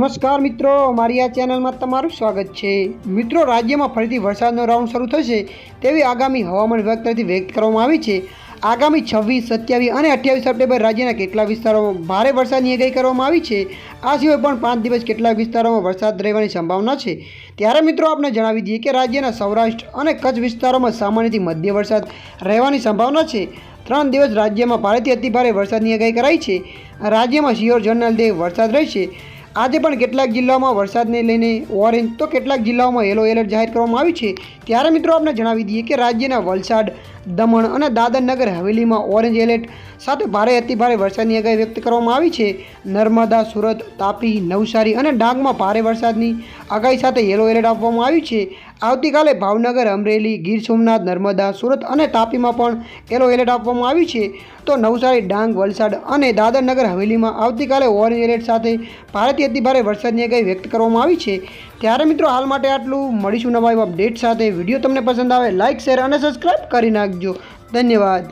નમસ્કાર મિત્રો, મારી આ ચેનલમાં તમારું સ્વાગત છે. મિત્રો, રાજ્યમાં ફરીથી વરસાદનો રાઉન્ડ શરૂ થશે તેવી આગામી હવામાન વિભાગ તરફથી વ્યક્ત કરવામાં આવી છે. આગામી છવ્વીસ, સત્યાવીસ અને અઠ્યાવીસ સપ્ટેમ્બર રાજ્યના કેટલાક વિસ્તારોમાં ભારે વરસાદની આગાહી કરવામાં આવી છે. આ સિવાય પણ પાંચ દિવસ કેટલાક વિસ્તારોમાં વરસાદ રહેવાની સંભાવના છે. ત્યારે મિત્રો આપણે જણાવી દઈએ કે રાજ્યના સૌરાષ્ટ્ર અને કચ્છ વિસ્તારોમાં સામાન્યથી મધ્ય વરસાદ રહેવાની સંભાવના છે. ત્રણ દિવસ રાજ્યમાં ભારેથી અતિભારે વરસાદની આગાહી કરાઈ છે. રાજ્યમાં શિયોર જર્નલ ડે વરસાદ રહેશે. આજે પણ કેટલાક જિલ્લાઓમાં વરસાદને લઈને ઓરેન્જ તો કેટલાક જિલ્લાઓમાં યલો એલર્ટ જાહેર કરવામાં આવ્યું છે. ત્યારે મિત્રો આપણે જણાવી દઈએ કે રાજ્યના વલસાડ, દમણ અને દાદર નગર હવેલીમાં ઓરેન્જ એલર્ટ સાથે ભારે અતિભારે વરસાદની આગાહી વ્યક્ત કરવામાં આવી છે. નર્મદા, સુરત, તાપી, નવસારી અને ડાંગમાં ભારે વરસાદની આગાહી સાથે યલો એલર્ટ આપવામાં આવ્યું છે. આવતીકાલે ભાવનગર, અમરેલી, ગીર સોમનાથ, નર્મદા, સુરત અને તાપીમાં પણ યલો એલર્ટ આપવામાં આવ્યું છે. તો નવસારી, ડાંગ, વલસાડ અને દાદરનગર હવેલીમાં આવતીકાલે ઓરેન્જ એલર્ટ સાથે ભારેથી અતિભારે વરસાદની આગાહી વ્યક્ત કરવામાં આવી છે. ત્યારે મિત્રો, હાલ માટે આટલું. મળીશું નવા અપડેટ સાથે. વીડિયો તમને પસંદ આવે લાઇક શેર અને સબસ્ક્રાઈબ કરી નાખજો. ધન્યવાદ.